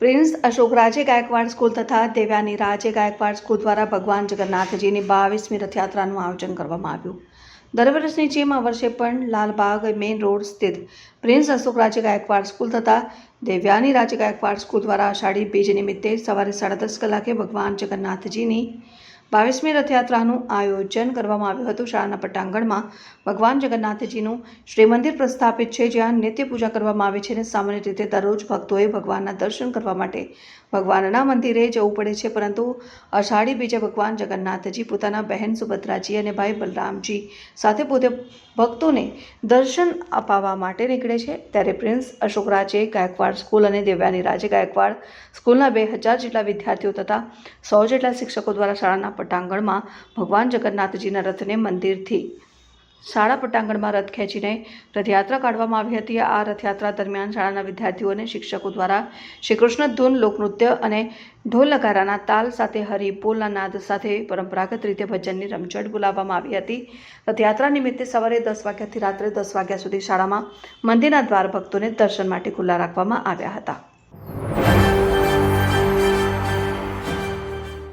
Prince Ashok Raje Gaekwad school તથા દેવ્યાની રાજે Gaekwad school દ્વારા ભગવાન જગન્નાથજીની બાવીસમી રથયાત્રાનું આયોજન કરવામાં આવ્યું. દર વર્ષની જેમ આ વર્ષે પણ લાલબાગ મેઇન રોડ સ્થિત પ્રિન્સ અશોક રાજે ગાયકવાડ સ્કૂલ તથા દેવ્યાની રાજે ગાયકવાડ સ્કૂલ દ્વારા અષાઢી બીજ નિમિત્તે સવારે સાડા દસ કલાકે ભગવાન જગન્નાથજીની બાવીસમી રથયાત્રાનું આયોજન કરવામાં આવ્યું હતું. શાળાના પટાંગણમાં ભગવાન જગન્નાથજીનું શ્રી મંદિર પ્રસ્થાપિત છે, જ્યાં નિત્ય પૂજા કરવામાં આવે છે અને સામાન્ય રીતે દરરોજ ભક્તોએ ભગવાનના દર્શન કરવા માટે ભગવાનના મંદિરે જવું પડે છે. પરંતુ અષાઢી બીજે ભગવાન જગન્નાથજી, પોતાના બહેન સુભદ્રાજી અને ભાઈ બલરામજી સાથે પોતે ભક્તોને દર્શન અપાવવા માટે નીકળે છે. ત્યારે પ્રિન્સ અશોક રાજે ગાયકવાડ સ્કૂલ અને દેવ્યાની રાજે ગાયકવાડ સ્કૂલના બે હજાર જેટલા વિદ્યાર્થીઓ તથા સો જેટલા શિક્ષકો દ્વારા શાળાના પટાંગણમાં ભગવાન જગન્નાથજીના રથને મંદિરથી. શાળા પટાંગણમાં રથ ખેંચીને રથયાત્રા કાઢવામાં આવી હતી. આ રથયાત્રા દરમિયાન શાળાના વિદ્યાર્થીઓને શિક્ષકો દ્વારા શ્રી કૃષ્ણ ધૂન, લોકનૃત્ય અને ઢોલ નગારાના તાલ સાથે હરિબોલના નાદ સાથે પરંપરાગત રીતે ભજનની રમઝટ બોલાવવામાં આવી હતી. રથયાત્રા નિમિત્તે સવારે દસ વાગ્યાથી રાત્રે દસ વાગ્યા સુધી શાળામાં મંદિરના દ્વાર ભક્તોને દર્શન માટે ખુલ્લા રાખવામાં આવ્યા હતા.